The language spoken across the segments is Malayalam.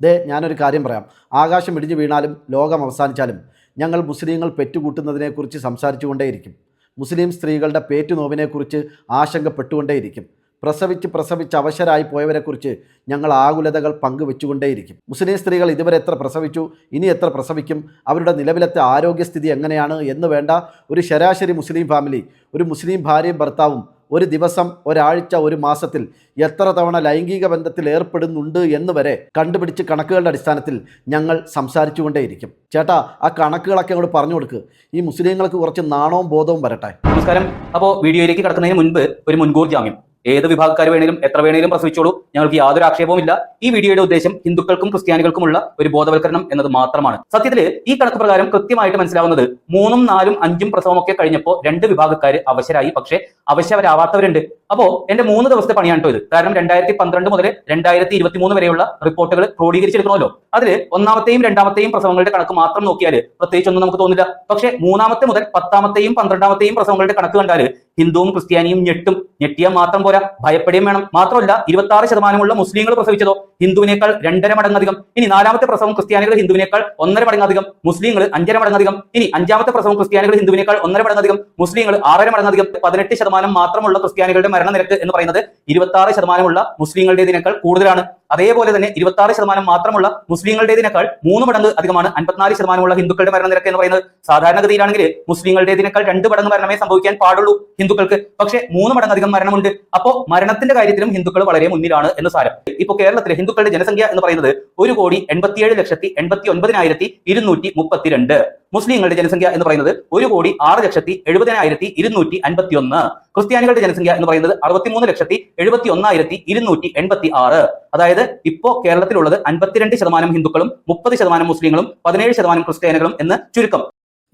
ദേ ഞാനൊരു കാര്യം പറയാം. ആകാശം ഇടിഞ്ഞു വീണാലും ലോകം അവസാനിച്ചാലും ഞങ്ങൾ മുസ്ലിങ്ങൾ പെറ്റുകൂട്ടുന്നതിനെക്കുറിച്ച് സംസാരിച്ചുകൊണ്ടേയിരിക്കും. മുസ്ലിം സ്ത്രീകളുടെ പേറ്റുനോവിനെക്കുറിച്ച് ആശങ്കപ്പെട്ടുകൊണ്ടേയിരിക്കും. പ്രസവിച്ച് പ്രസവിച്ച് അവശരായി പോയവരെക്കുറിച്ച് ഞങ്ങൾ ആകുലതകൾ പങ്കുവെച്ചുകൊണ്ടേയിരിക്കും. മുസ്ലിം സ്ത്രീകൾ ഇതുവരെ എത്ര പ്രസവിച്ചു ഇനി എത്ര പ്രസവിക്കും അവരുടെ നിലവിലത്തെ ആരോഗ്യസ്ഥിതി എങ്ങനെയാണ് എന്ന് വേണ്ട ഒരു ശരാശരി മുസ്ലിം ഫാമിലി ഒരു മുസ്ലിം ഭാര്യയും ഭർത്താവും ഒരു ദിവസം ഒരാഴ്ച ഒരു മാസത്തിൽ എത്ര തവണ ലൈംഗിക ബന്ധത്തിൽ ഏർപ്പെടുന്നുണ്ട് എന്ന് വരെ കണ്ടുപിടിച്ച് കണക്കുകളുടെ അടിസ്ഥാനത്തിൽ ഞങ്ങൾ സംസാരിച്ചുകൊണ്ടേയിരിക്കും. ചേട്ടാ ആ കണക്കുകളൊക്കെ അങ്ങോട്ട് പറഞ്ഞു കൊടുക്ക്. ഈ മുസ്ലിങ്ങൾക്ക് കുറച്ച് നാണവും ബോധവും വരട്ടെ. നമസ്കാരം. അപ്പോൾ വീഡിയോയിലേക്ക് കടക്കുന്നതിന് മുൻപ് ഒരു മുൻകൂർ ജാമ്യം. ഏത് വിഭാഗക്കാർ വേണേലും എത്ര വേണേലും പ്രസവിച്ചോളൂ ഞങ്ങൾക്ക് യാതൊരു ആക്ഷേപവുമില്ല. ഈ വീഡിയോയുടെ ഉദ്ദേശം ഹിന്ദുക്കൾക്കും ക്രിസ്ത്യാനികൾക്കുമുള്ള ഒരു ബോധവൽക്കരണം എന്നത് മാത്രമാണ്. സത്യത്തിൽ ഈ കണക്ക് പ്രകാരം കൃത്യമായിട്ട് മനസ്സിലാവുന്നത് മൂന്നും നാലും അഞ്ചും പ്രസവമൊക്കെ കഴിഞ്ഞപ്പോൾ രണ്ട് വിഭാഗക്കാർ അവശരായി. പക്ഷേ അവശരാവാത്തവരുണ്ട് അപ്പോ എന്റെ മൂന്ന് ദിവസത്തെ പണിയാണ് ഇത്. കാരണം രണ്ടായിരത്തി പന്ത്രണ്ട് മുതൽ രണ്ടായിരത്തി ഇരുപത്തി മൂന്ന് വരെയുള്ള റിപ്പോർട്ടുകൾ ക്രോഡീകരിച്ചെടുക്കണമല്ലോ. അതിൽ ഒന്നാമത്തെയും രണ്ടാമത്തെയും പ്രസവങ്ങളുടെ കണക്ക് മാത്രം നോക്കിയാൽ പ്രത്യേകിച്ചൊന്നും നമുക്ക് തോന്നില്ല. പക്ഷെ മൂന്നാമത്തെ മുതൽ പത്താമത്തെയും പന്ത്രണ്ടാമത്തെയും പ്രസവങ്ങളുടെ കണക്ക് കണ്ടാൽ ഹിന്ദുവും ക്രിസ്ത്യാനിയും ഞെട്ടും. ഞെട്ടിയാൽ മാത്രം പോരാ ഭയപ്പെടുകയും വേണം. മാത്രമല്ല ഇരുപത്തി ആറ് ശതമാനമുള്ള മുസ്ലിങ്ങൾ പ്രസവിച്ചതോ ഹിന്ദുവിനേക്കാൾ രണ്ടര മടങ്ങധികം. ഇനി നാലാമത്തെ പ്രസവം ക്രിസ്ത്യാനികൾ ഹിന്ദുവിനേക്കാൾ ഒന്നര മടങ്ങധികം. മുസ്ലിങ്ങൾ അഞ്ചര മടങ്ങധികം. ഇനി അഞ്ചാമത്തെ പ്രസവം ക്രിസ്ത്യാനികൾ ഹിന്ദുവിനേക്കാൾ ഒന്നര മടങ്ങധികം. മുസ്ലിങ്ങൾ ആറര മടങ്ങധികം. പതിനെട്ട് ശതമാനം മാത്രമുള്ള ക്രിസ്ത്യാനികളുടെ മരണനിരക്ക് എന്ന് പറയുന്നത് ഇരുപത്തി ആറ് ശതമാനമുള്ള മുസ്ലിങ്ങളുടേതിനേക്കാൾ കൂടുതലാണ്. അതേപോലെ തന്നെ ഇരുപത്തി ആറ് ശതമാനം മാത്രമുള്ള മുസ്ലിങ്ങളുടേതിനേക്കാൾ മൂന്ന് മടങ്ങ് അധികമാണ്. അൻപത്തിനാല് ശതമാനമുള്ള ഹിന്ദുക്കളുടെ മരണനിരക്ക് എന്ന് പറയുന്നത് സാധാരണഗതിയിലാണെങ്കിൽ മുസ്ലിങ്ങളുടേതിനേക്കാൾ രണ്ട് മടങ്ങ് മരണമേ സംഭവിക്കാൻ പാടുള്ളൂ ഹിന്ദുക്കൾക്ക്. പക്ഷേ മൂന്ന് മടങ്ങ് അധികം മരണമുണ്ട്. അപ്പോൾ മരണത്തിന്റെ കാര്യത്തിലും ഹിന്ദുക്കൾ വളരെ മുന്നിലാണ് എന്ന് സാരം. ഇപ്പോൾ കേരളത്തിലെ ഹിന്ദുക്കളുടെ ജനസംഖ്യ എന്ന് പറയുന്നത് ഒരു കോടി എൺപത്തിയേഴ് ലക്ഷത്തി എൺപത്തി ഒൻപതിനായിരത്തി ഇരുന്നൂറ്റി മുപ്പത്തിരണ്ട്. മുസ്ലിങ്ങളുടെ ജനസംഖ്യ എന്ന് പറയുന്നത് ഒരു കോടി ആറ് ലക്ഷത്തി എഴുപതിനായിരത്തി ഇരുന്നൂറ്റി അൻപത്തി ഒന്ന് ക്രിസ്ത്യാനികളുടെ ജനസംഖ്യ എന്ന് പറയുന്നത് അറുപത്തിമൂന്ന് ലക്ഷത്തി എഴുപത്തി ഒന്നായിരത്തി ഇരുന്നൂറ്റി എൺപത്തി ആറ് അതായത് ഇപ്പോ കേരളത്തിലുള്ളത് അൻപത്തിരണ്ട് ശതമാനം ഹിന്ദുക്കളും മുപ്പത് ശതമാനം മുസ്ലിങ്ങളും പതിനേഴ് ശതമാനം ക്രിസ്ത്യാനികളും എന്ന് ചുരുക്കം.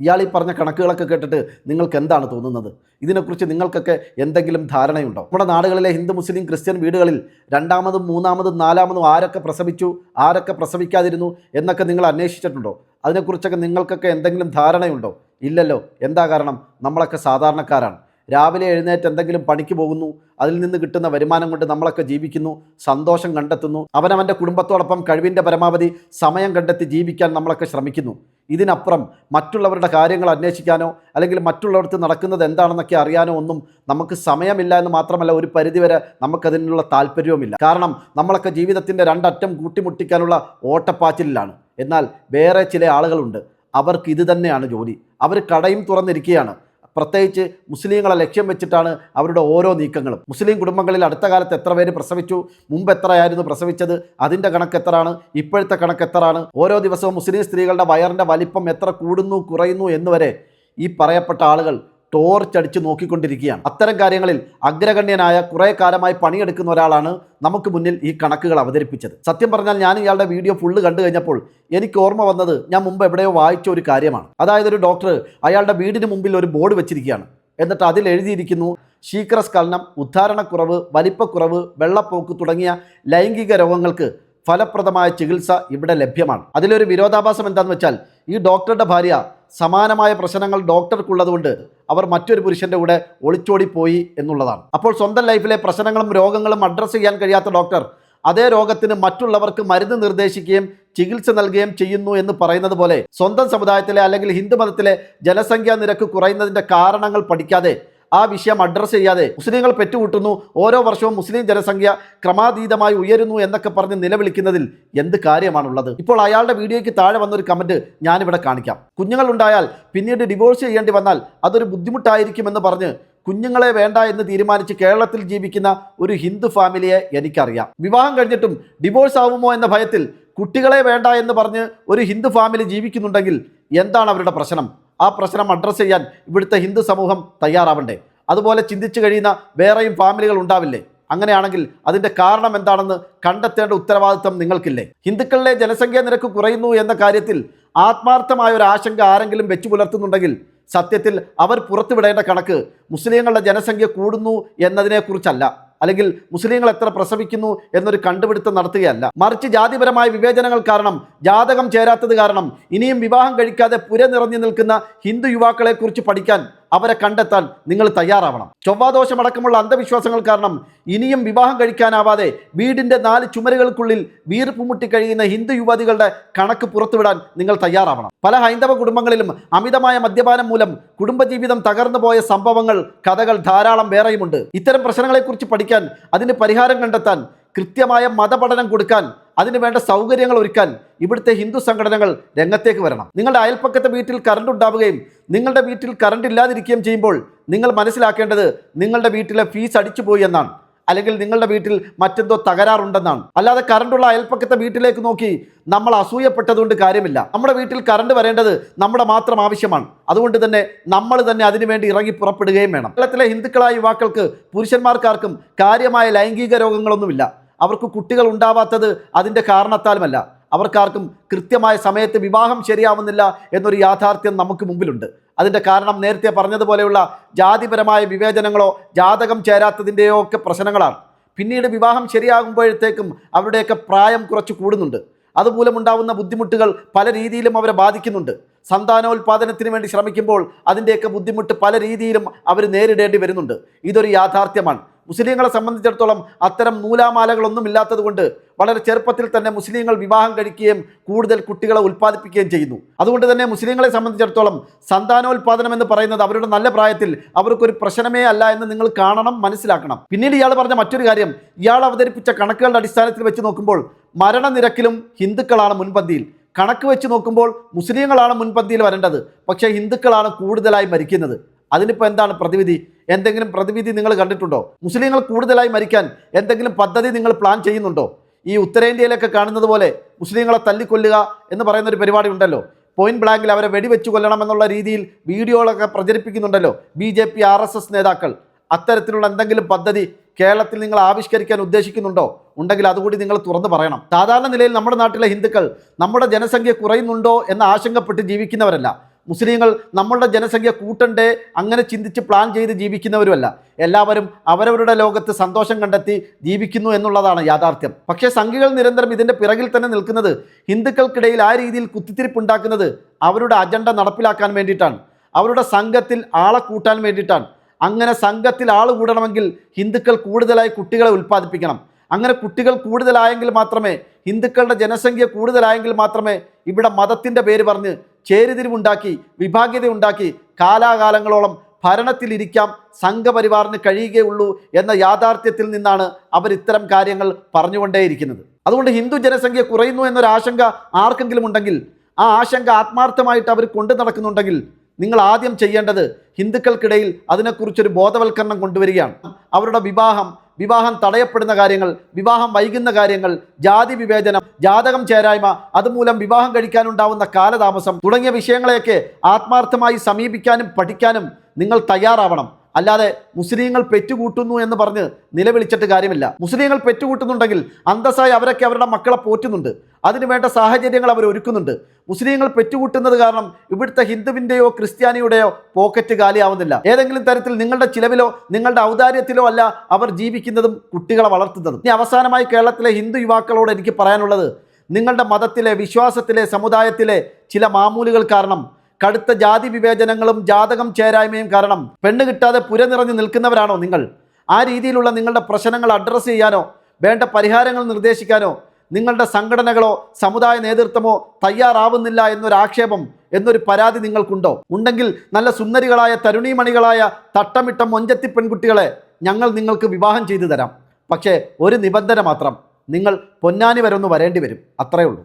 ഇയാൾ ഈ പറഞ്ഞ കണക്കുകളൊക്കെ കേട്ടിട്ട് നിങ്ങൾക്ക് എന്താണ് തോന്നുന്നത്? ഇതിനെക്കുറിച്ച് നിങ്ങൾക്കൊക്കെ എന്തെങ്കിലും ധാരണയുണ്ടോ? നമ്മുടെ നാടുകളിലെ ഹിന്ദു മുസ്ലിം ക്രിസ്ത്യൻ വീടുകളിൽ രണ്ടാമതും മൂന്നാമതും നാലാമതും ആരൊക്കെ പ്രസവിച്ചു ആരൊക്കെ പ്രസവിക്കാതിരുന്നു എന്നൊക്കെ നിങ്ങൾ അന്വേഷിച്ചിട്ടുണ്ടോ? അതിനെക്കുറിച്ചൊക്കെ നിങ്ങൾക്കൊക്കെ എന്തെങ്കിലും ധാരണയുണ്ടോ? ഇല്ലല്ലോ. എന്താ കാരണം? നമ്മളൊക്കെ സാധാരണക്കാരാണ്. രാവിലെ എഴുന്നേറ്റ് എന്തെങ്കിലും പണിക്ക് പോകുന്നു അതിൽ നിന്ന് കിട്ടുന്ന വരുമാനം കൊണ്ട് നമ്മളൊക്കെ ജീവിക്കുന്നു സന്തോഷം കണ്ടെത്തുന്നു അവനവന്റെ കുടുംബത്തോടൊപ്പം കഴിവിന്റെ പരമാവധി സമയം കണ്ടെത്തി ജീവിക്കാൻ നമ്മളൊക്കെ ശ്രമിക്കുന്നു. ഇതിനപ്പുറം മറ്റുള്ളവരുടെ കാര്യങ്ങൾ അന്വേഷിക്കാനോ അല്ലെങ്കിൽ മറ്റുള്ളവർക്ക് നടക്കുന്നത് എന്താണെന്നൊക്കെ അറിയാനോ ഒന്നും നമുക്ക് സമയമില്ല എന്ന് മാത്രമല്ല ഒരു പരിധിവരെ നമുക്കതിനുള്ള താല്പര്യവുമില്ല. കാരണം നമ്മളൊക്കെ ജീവിതത്തിന്റെ രണ്ടറ്റം കൂട്ടിമുട്ടിക്കാനുള്ള ഓട്ടപ്പാച്ചിലാണ്. എന്നാൽ വേറെ ചില ആളുകളുണ്ട്. അവർക്ക് ഇത് തന്നെയാണ് ജോലി. അവർ കടയും തുറന്നിരിക്കുകയാണ്. പ്രത്യേകിച്ച് മുസ്ലിങ്ങളെ ലക്ഷ്യം വെച്ചിട്ടാണ് അവരുടെ ഓരോ നീക്കങ്ങളും. മുസ്ലിം കുടുംബങ്ങളിൽ അടുത്ത കാലത്ത് എത്ര പേര് പ്രസവിച്ചു? മുമ്പ് എത്രയായിരുന്നു പ്രസവിച്ചത്? അതിന്റെ കണക്ക് എത്രയാണ്? ഇപ്പോഴത്തെ കണക്ക് എത്രയാണ്? ഓരോ ദിവസവും മുസ്ലിം സ്ത്രീകളുടെ വയറിന്റെ വലിപ്പം എത്ര കൂടുന്നു കുറയുന്നു എന്നുവരെ ഈ പറയപ്പെട്ട ആളുകൾ ടോർച്ചടിച്ച് നോക്കിക്കൊണ്ടിരിക്കുകയാണ്. അത്തരം കാര്യങ്ങളിൽ അഗ്രഗണ്യനായ കുറേ കാലമായി പണിയെടുക്കുന്ന ഒരാളാണ് നമുക്ക് മുന്നിൽ ഈ കണക്കുകൾ അവതരിപ്പിച്ചത്. സത്യം പറഞ്ഞാൽ ഞാൻ ഇയാളുടെ വീഡിയോ ഫുള്ള് കണ്ടു കഴിഞ്ഞപ്പോൾ എനിക്ക് ഓർമ്മ വന്നത് ഞാൻ മുമ്പ് എവിടെയോ വായിച്ച ഒരു കാര്യമാണ്. അതായത് ഒരു ഡോക്ടർ അയാളുടെ വീടിന് മുമ്പിൽ ഒരു ബോർഡ് വെച്ചിരിക്കുകയാണ്. എന്നിട്ട് അതിൽ എഴുതിയിരിക്കുന്നു ശീക്രസ്ഖലനം ഉദ്ധാരണക്കുറവ് വലിപ്പക്കുറവ് വെള്ളപ്പോക്ക് തുടങ്ങിയ ലൈംഗിക രോഗങ്ങൾക്ക് ഫലപ്രദമായ ചികിത്സ ഇവിടെ ലഭ്യമാണ്. അതിലൊരു വിരോധാഭാസം എന്താണെന്ന് വെച്ചാൽ ഈ ഡോക്ടറുടെ ഭാര്യ സമാനമായ പ്രശ്നങ്ങൾ ഡോക്ടർക്കുള്ളതുകൊണ്ട് അവർ മറ്റൊരു പുരുഷന്റെ കൂടെ ഒളിച്ചോടിപ്പോയി എന്നുള്ളതാണ്. അപ്പോൾ സ്വന്തം ലൈഫിലെ പ്രശ്നങ്ങളും രോഗങ്ങളും അഡ്രസ്സ് ചെയ്യാൻ കഴിയാത്ത ഡോക്ടർ അതേ രോഗത്തിന് മറ്റുള്ളവർക്ക് മരുന്ന് നിർദ്ദേശിക്കുകയും ചികിത്സ നൽകുകയും ചെയ്യുന്നു എന്ന് പറയുന്നത് പോലെ സ്വന്തം സമുദായത്തിലെ അല്ലെങ്കിൽ ഹിന്ദു മതത്തിലെ ജനസംഖ്യാ നിരക്ക് കുറയുന്നതിന്റെ കാരണങ്ങൾ പഠിക്കാതെ ആ വിഷയം അഡ്രസ്സ് ചെയ്യാതെ മുസ്ലിങ്ങൾ പെറ്റുകൂട്ടുന്നു ഓരോ വർഷവും മുസ്ലിം ജനസംഖ്യ ക്രമാതീതമായി ഉയരുന്നു എന്നൊക്കെ പറഞ്ഞ് നിലവിളിക്കുന്നതിൽ എന്ത് കാര്യമാണുള്ളത്? ഇപ്പോൾ അയാളുടെ വീഡിയോയ്ക്ക് താഴെ വന്നൊരു കമന്റ് ഞാനിവിടെ കാണിക്കാം. കുഞ്ഞുങ്ങൾ ഉണ്ടായാൽ പിന്നീട് ഡിവോഴ്സ് ചെയ്യേണ്ടി വന്നാൽ അതൊരു ബുദ്ധിമുട്ടായിരിക്കുമെന്ന് പറഞ്ഞ് കുഞ്ഞുങ്ങളെ വേണ്ട എന്ന് തീരുമാനിച്ച് കേരളത്തിൽ ജീവിക്കുന്ന ഒരു ഹിന്ദു ഫാമിലിയെ എനിക്കറിയാം. വിവാഹം കഴിഞ്ഞിട്ടും ഡിവോഴ്സ് ആവുമോ എന്ന ഭയത്തിൽ കുട്ടികളെ വേണ്ട എന്ന് പറഞ്ഞ് ഒരു ഹിന്ദു ഫാമിലി ജീവിക്കുന്നുണ്ടെങ്കിൽ എന്താണ് അവരുടെ പ്രശ്നം? ആ പ്രശ്നം അഡ്രസ്സ് ചെയ്യാൻ ഇവിടുത്തെ ഹിന്ദു സമൂഹം തയ്യാറാവണ്ടേ? അതുപോലെ ചിന്തിച്ചു കഴിയുന്ന വേറെയും ഫാമിലികൾ ഉണ്ടാവില്ലേ? അങ്ങനെയാണെങ്കിൽ അതിന്റെ കാരണം എന്താണെന്ന് കണ്ടെത്തേണ്ട ഉത്തരവാദിത്വം നിങ്ങൾക്കില്ലേ? ഹിന്ദുക്കളിലെ ജനസംഖ്യ നിരക്ക് കുറയുന്നു എന്ന കാര്യത്തിൽ ആത്മാർത്ഥമായ ഒരു ആശങ്ക ആരെങ്കിലും വെച്ചു പുലർത്തുന്നുണ്ടെങ്കിൽ സത്യത്തിൽ അവർ പുറത്തുവിടേണ്ട കണക്ക് മുസ്ലിങ്ങളുടെ ജനസംഖ്യ കൂടുന്നു എന്നതിനെക്കുറിച്ചല്ല. അല്ലെങ്കിൽ മുസ്ലിങ്ങൾ എത്ര പ്രസവിക്കുന്നു എന്നൊരു കണ്ടുപിടുത്തം നടത്തുകയല്ല. മറിച്ച് ജാതിപരമായ വിവേചനങ്ങൾ കാരണം ജാതകം ചേരാത്തത് കാരണം ഇനിയും വിവാഹം കഴിക്കാതെ പുര നിറഞ്ഞു നിൽക്കുന്ന ഹിന്ദു യുവാക്കളെക്കുറിച്ച് പഠിക്കാൻ അവരെ കണ്ടെത്താൻ നിങ്ങൾ തയ്യാറാവണം. ചൊവ്വാദോഷമടക്കമുള്ള അന്ധവിശ്വാസങ്ങൾ കാരണം ഇനിയും വിവാഹം കഴിക്കാനാവാതെ വീടിന്റെ നാല് ചുമരുകൾക്കുള്ളിൽ വീർപ്പ് മുട്ടി കഴിയുന്ന ഹിന്ദു യുവതികളുടെ കണക്ക് പുറത്തുവിടാൻ നിങ്ങൾ തയ്യാറാവണം. പല ഹൈന്ദവ കുടുംബങ്ങളിലും അമിതമായ മദ്യപാനം മൂലം കുടുംബജീവിതം തകർന്നു പോയ സംഭവങ്ങൾ കഥകൾ ധാരാളം വേറെയുമുണ്ട്. ഇത്തരം പ്രശ്നങ്ങളെക്കുറിച്ച് പഠിക്കാൻ അതിന് പരിഹാരം കണ്ടെത്താൻ കൃത്യമായ മതപഠനം കൊടുക്കാൻ അതിന് വേണ്ട സൗകര്യങ്ങൾ ഒരുക്കാൻ ഇവിടുത്തെ ഹിന്ദു സംഘടനകൾ രംഗത്തേക്ക് വരണം. നിങ്ങളുടെ അയൽപ്പക്കത്തെ വീട്ടിൽ കറണ്ട് ഉണ്ടാവുകയും നിങ്ങളുടെ വീട്ടിൽ കറണ്ട് ഇല്ലാതിരിക്കുകയും ചെയ്യുമ്പോൾ നിങ്ങൾ മനസ്സിലാക്കേണ്ടത് നിങ്ങളുടെ വീട്ടിലെ ഫീസ് അടിച്ചു പോയി എന്നാണ്. അല്ലെങ്കിൽ നിങ്ങളുടെ വീട്ടിൽ മറ്റെന്തോ തകരാറുണ്ടെന്നാണ്. അല്ലാതെ കറണ്ടുള്ള അയൽപ്പക്കത്തെ വീട്ടിലേക്ക് നോക്കി നമ്മൾ അസൂയപ്പെട്ടതുകൊണ്ട് കാര്യമില്ല. നമ്മുടെ വീട്ടിൽ കറണ്ട് വരേണ്ടത് നമ്മുടെ മാത്രം ആവശ്യമാണ്. അതുകൊണ്ട് തന്നെ നമ്മൾ തന്നെ അതിനുവേണ്ടി ഇറങ്ങി പുറപ്പെടുകയും വേണം. കേരളത്തിലെ ഹിന്ദുക്കളായ യുവാക്കൾക്ക് പുരുഷന്മാർക്കാർക്കും കാര്യമായ ലൈംഗിക രോഗങ്ങളൊന്നുമില്ല. അവർക്ക് കുട്ടികൾ ഉണ്ടാവാത്തത് അതിന്റെ കാരണത്താലുമല്ല. അവർക്കാർക്കും കൃത്യമായ സമയത്ത് വിവാഹം ശരിയാവുന്നില്ല എന്നൊരു യാഥാർത്ഥ്യം നമുക്ക് മുമ്പിലുണ്ട്. അതിന്റെ കാരണം നേരത്തെ പറഞ്ഞതുപോലെയുള്ള ജാതിപരമായ വിവേചനങ്ങളോ ജാതകം ചേരാത്തതിന്റെയോ ഒക്കെ പ്രശ്നങ്ങളാണ്. പിന്നീട് വിവാഹം ശരിയാകുമ്പോഴത്തേക്കും അവരുടെയൊക്കെ പ്രായം കുറച്ച് കൂടുന്നുണ്ട്. അതുമൂലമുണ്ടാവുന്ന ബുദ്ധിമുട്ടുകൾ പല രീതിയിലും അവരെ ബാധിക്കുന്നുണ്ട്. സന്താനോൽപാദനത്തിന് വേണ്ടി ശ്രമിക്കുമ്പോൾ അതിന്റെയൊക്കെ ബുദ്ധിമുട്ട് പല രീതിയിലും അവർ നേരിടേണ്ടി വരുന്നുണ്ട്. ഇതൊരു യാഥാർത്ഥ്യമാണ്. മുസ്ലിങ്ങളെ സംബന്ധിച്ചിടത്തോളം അത്തരം നൂലാമാലകളൊന്നും ഇല്ലാത്തതുകൊണ്ട് വളരെ ചെറുപ്പത്തിൽ തന്നെ മുസ്ലിങ്ങൾ വിവാഹം കഴിക്കുകയും കൂടുതൽ കുട്ടികളെ ഉൽപ്പാദിപ്പിക്കുകയും ചെയ്യുന്നു. അതുകൊണ്ട് തന്നെ മുസ്ലിങ്ങളെ സംബന്ധിച്ചിടത്തോളം സന്താനോൽപാദനം എന്ന് പറയുന്നത് അവരുടെ നല്ല പ്രായത്തിൽ അവർക്കൊരു പ്രശ്നമേ അല്ല എന്ന് നിങ്ങൾ കാണണം മനസ്സിലാക്കണം. പിന്നീട് ഇയാൾ പറഞ്ഞ മറ്റൊരു കാര്യം ഇയാൾ അവതരിപ്പിച്ച കണക്കുകളുടെ അടിസ്ഥാനത്തിൽ വെച്ച് നോക്കുമ്പോൾ മരണനിരക്കിലും ഹിന്ദുക്കളാണ് മുൻപന്തിയിൽ. കണക്ക് വെച്ച് നോക്കുമ്പോൾ മുസ്ലിങ്ങളാണ് മുൻപന്തിയിൽ വരേണ്ടത്. പക്ഷേ ഹിന്ദുക്കളാണ് കൂടുതലായി മരിക്കുന്നത്. അതിനിപ്പോൾ എന്താണ് പ്രതിവിധി? എന്തെങ്കിലും പ്രതിവിധി നിങ്ങൾ കണ്ടിട്ടുണ്ടോ? മുസ്ലിങ്ങൾ കൂടുതലായി മരിക്കാൻ എന്തെങ്കിലും പദ്ധതി നിങ്ങൾ പ്ലാൻ ചെയ്യുന്നുണ്ടോ? ഈ ഉത്തരേന്ത്യയിലൊക്കെ കാണുന്നത് പോലെ മുസ്ലിങ്ങളെ തല്ലിക്കൊല്ലുക എന്ന് പറയുന്ന ഒരു പരിപാടി ഉണ്ടല്ലോ. പോയിന്റ് ബ്ലാങ്കിൽ അവരെ വെടിവെച്ച് കൊല്ലണം എന്നുള്ള രീതിയിൽ വീഡിയോകളൊക്കെ പ്രചരിപ്പിക്കുന്നുണ്ടല്ലോ B J P R S S നേതാക്കൾ. അത്തരത്തിലുള്ള എന്തെങ്കിലും പദ്ധതി കേരളത്തിൽ നിങ്ങൾ ആവിഷ്കരിക്കാൻ ഉദ്ദേശിക്കുന്നുണ്ടോ? ഉണ്ടെങ്കിൽ അതുകൂടി നിങ്ങൾ തുറന്നു പറയണം. സാധാരണ നിലയിൽ നമ്മുടെ നാട്ടിലെ ഹിന്ദുക്കൾ നമ്മുടെ ജനസംഖ്യ കുറയുന്നുണ്ടോ എന്ന് ആശങ്കപ്പെട്ട് ജീവിക്കുന്നവരല്ല. മുസ്ലിങ്ങൾ നമ്മളുടെ ജനസംഖ്യ കൂട്ടണ്ടേ അങ്ങനെ ചിന്തിച്ച് പ്ലാൻ ചെയ്ത് ജീവിക്കുന്നവരുമല്ല. എല്ലാവരും അവരവരുടെ ലോകത്ത് സന്തോഷം കണ്ടെത്തി ജീവിക്കുന്നു എന്നുള്ളതാണ് യാഥാർത്ഥ്യം. പക്ഷേ സംഘികൾ നിരന്തരം ഇതിന്റെ പിറകിൽ തന്നെ നിൽക്കുന്നത് ഹിന്ദുക്കൾക്കിടയിൽ ആ രീതിയിൽ കുത്തിത്തിരിപ്പുണ്ടാക്കുന്നത് അവരുടെ അജണ്ട നടപ്പിലാക്കാൻ വേണ്ടിയിട്ടാണ്. അവരുടെ സംഘത്തിൽ ആളെ കൂട്ടാൻ വേണ്ടിയിട്ടാണ്. അങ്ങനെ സംഘത്തിൽ ആൾ കൂടണമെങ്കിൽ ഹിന്ദുക്കൾ കൂടുതലായി കുട്ടികളെ ഉൽപ്പാദിപ്പിക്കണം. അങ്ങനെ കുട്ടികൾ കൂടുതലായെങ്കിൽ മാത്രമേ ഹിന്ദുക്കളുടെ ജനസംഖ്യ കൂടുതലായെങ്കിൽ മാത്രമേ ഇവിടെ മതത്തിന്റെ പേര് പറഞ്ഞ് ചേരുതിരിവുണ്ടാക്കി വിഭാഗ്യത ഉണ്ടാക്കി കാലാകാലങ്ങളോളം ഭരണത്തിലിരിക്കാം സംഘപരിവാറിന് കഴിയുകയുള്ളൂ എന്ന യാഥാർത്ഥ്യത്തിൽ നിന്നാണ് അവർ ഇത്തരം കാര്യങ്ങൾ പറഞ്ഞുകൊണ്ടേയിരിക്കുന്നത്. അതുകൊണ്ട് ഹിന്ദു ജനസംഖ്യ കുറയുന്നു എന്നൊരു ആശങ്ക ആർക്കെങ്കിലും ഉണ്ടെങ്കിൽ ആ ആശങ്ക ആത്മാർത്ഥമായിട്ട് അവർ കൊണ്ടു നടക്കുന്നുണ്ടെങ്കിൽ നിങ്ങൾ ആദ്യം ചെയ്യേണ്ടത് ഹിന്ദുക്കൾക്കിടയിൽ അതിനെക്കുറിച്ചൊരു ബോധവൽക്കരണം കൊണ്ടുവരികയാണ്. അവരുടെ വിവാഹം വിവാഹം തടയപ്പെടുന്ന കാര്യങ്ങൾ വിവാഹം വൈകുന്ന കാര്യങ്ങൾ ജാതി വിവേചനം ജാതകം ചേരായ്മ അതുമൂലം വിവാഹം കഴിക്കാനുണ്ടാവുന്ന കാലതാമസം തുടങ്ങിയ വിഷയങ്ങളെയൊക്കെ ആത്മാർത്ഥമായി സമീപിക്കാനും പഠിക്കാനും നിങ്ങൾ തയ്യാറാവണം. അല്ലാതെ മുസ്ലിങ്ങൾ പെറ്റുകൂട്ടുന്നു എന്ന് പറഞ്ഞ് നിലവിളിച്ചിട്ട് കാര്യമില്ല. മുസ്ലിങ്ങൾ പെറ്റുകൂട്ടുന്നുണ്ടെങ്കിൽ അന്തസ്സായി അവരൊക്കെ അവരുടെ മക്കളെ പോറ്റുന്നുണ്ട്. അതിന് വേണ്ട സാഹചര്യങ്ങൾ അവർ ഒരുക്കുന്നുണ്ട്. മുസ്ലിങ്ങൾ പെറ്റുകൂട്ടുന്നത് കാരണം ഇവിടുത്തെ ഹിന്ദുവിന്റെയോ ക്രിസ്ത്യാനിയുടെയോ പോക്കറ്റ് കാലിയാവുന്നില്ല. ഏതെങ്കിലും തരത്തിൽ നിങ്ങളുടെ ചിലവിലോ നിങ്ങളുടെ ഔദാര്യത്തിലോ അല്ല അവർ ജീവിക്കുന്നതും കുട്ടികളെ വളർത്തുന്നതും. ഇനി അവസാനമായി കേരളത്തിലെ ഹിന്ദു യുവാക്കളോട് എനിക്ക് പറയാനുള്ളത് നിങ്ങളുടെ മതത്തിലെ വിശ്വാസത്തിലെ സമുദായത്തിലെ ചില മാമൂലുകൾ കാരണം കടുത്ത ജാതി വിവേചനങ്ങളും ജാതകം ചേരായ്മയും കാരണം പെണ്ണ് കിട്ടാതെ പുര നിറഞ്ഞു നിൽക്കുന്നവരാണോ നിങ്ങൾ? ആ രീതിയിലുള്ള നിങ്ങളുടെ പ്രശ്നങ്ങൾ അഡ്രസ്സ് ചെയ്യാനോ വേണ്ട പരിഹാരങ്ങൾ നിർദ്ദേശിക്കാനോ നിങ്ങളുടെ സംഘടനകളോ സമുദായ നേതൃത്വമോ തയ്യാറാവുന്നില്ല എന്നൊരു ആക്ഷേപം എന്നൊരു പരാതി നിങ്ങൾക്കുണ്ടോ? ഉണ്ടെങ്കിൽ നല്ല സുന്ദരികളായ തരുണീമണികളായ തട്ടമിട്ട മൊഞ്ചത്തി പെൺകുട്ടികളെ ഞങ്ങൾ നിങ്ങൾക്ക് വിവാഹം ചെയ്തു തരാം. പക്ഷേ ഒരു നിബന്ധന മാത്രം നിങ്ങൾ പൊന്നാനി വരെ ഒന്ന് വരേണ്ടി വരും. അത്രയേ ഉള്ളൂ.